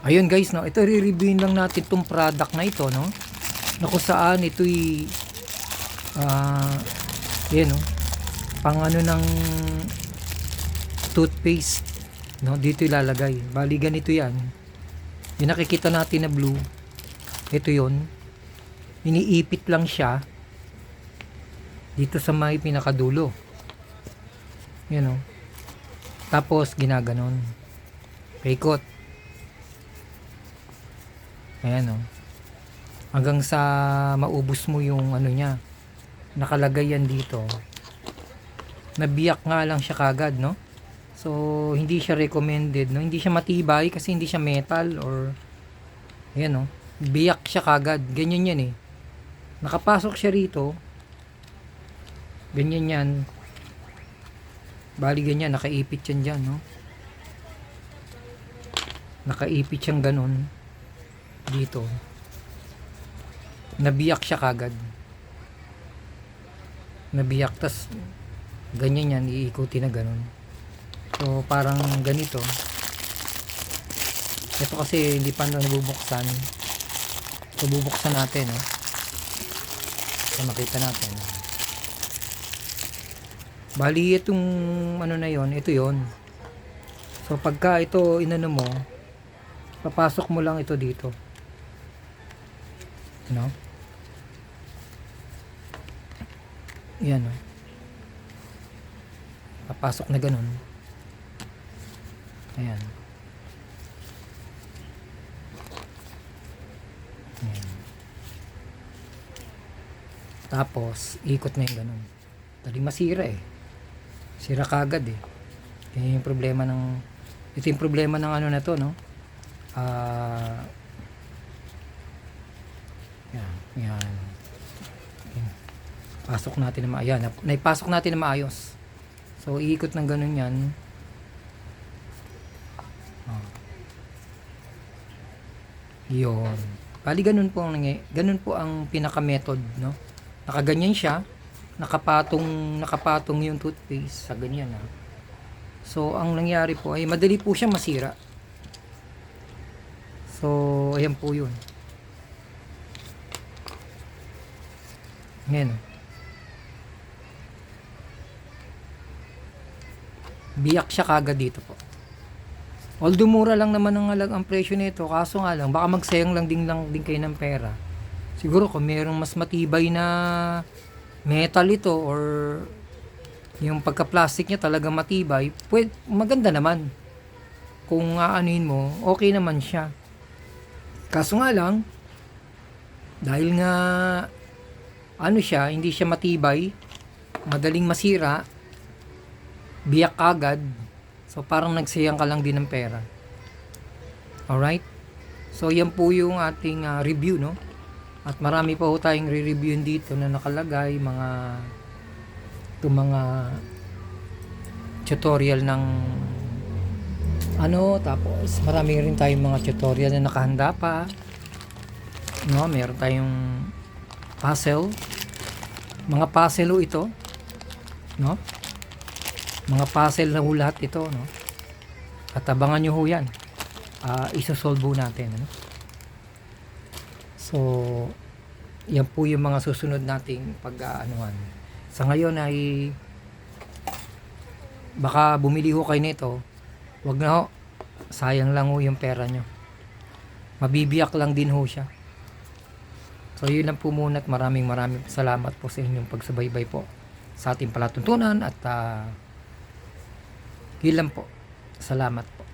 Ayun guys, no, ito re-reviewin lang natin tong product na ito, no. Na kung saan ito'y ah yan, no. Pang ano ng toothpaste, no, dito ilalagay. Bali ganito 'yan. Yung nakikita natin na blue, ito 'yon. Iniipit lang siya dito sa may pinakadulo. Yan, no. Tapos ginaganon. Paikot. Ayan o. Hanggang sa maubos mo yung ano niya. Nakalagay yan dito. Nabiyak nga lang siya kagad, no? So, hindi siya recommended, no? Hindi siya matibay kasi hindi siya metal or ayan, no? Biyak siya kagad. Ganyan yan eh. Nakapasok siya rito. Ganyan yan. Bali ganyan, nakaipit yan dyan, no? Nakaipit siyang ganun dito. Nabiyak siya kagad. Nabiyak tas ganyan yan iikuti na ganun. So parang ganito. Ito kasi hindi pa na nabubuksan. So bubuksan natin no? so makita natin. Bali itong ano na yon ito yon so pagka ito inano mo papasok mo lang ito dito no? Yan no papasok na ganun. Ayan. Ayan. Tapos ikot na yung ganun. Dali masira eh. Sira kagad eh. Yan yung problema ng ito yung problema ng ano na to no? Ah yan, yan. Yan. Pasok natin na maayos. Naipasok natin na maayos. So, iikot ng ganun yan. Oh. Yun. Bali, ganun po ang, ganun po ang pinaka-method, no? Nakaganyan siya. Nakapatong, nakapatong yung toothpaste sa ganyan, ha? So, ang nangyari po ay madali po siya masira. So, ayan po yun. Ngayon. Biyak siya kagad dito po. Although mura lang naman ang halag ang presyo nito, kaso nga lang, baka magsayang lang din lang din kayo ng pera. Siguro kung mayroong mas matibay na metal ito or yung pagka-plastic niya talaga matibay, pwede, maganda naman. Kung aanuin mo, okay naman siya. Kaso nga lang, dahil nga ano siya, hindi siya matibay, madaling masira, biyak agad, so parang nagsayang ka lang din ng pera. Alright? So yan po yung ating ah, review, no? At marami pa po tayong re-review dito na nakalagay, mga itong mga tutorial ng ano, tapos marami rin tayong mga tutorial na nakahanda pa. No, meron tayong puzzle. Mga puzzle ito. No? Mga puzzle na ho lahat ito, no? At abangan nyo ho yan. Ah, isosolve ho natin, ano? So, yan po yung mga susunod nating pag-aanuhan. Sa ngayon ay baka bumili ho kayo nito. Wag na ho. Sayang lang ho yung pera nyo. Mabibiyak lang din ho siya. So yun lang po muna at maraming maraming salamat po sa inyong pagsubaybay po sa ating palatuntunan at uh, yun po. Salamat po.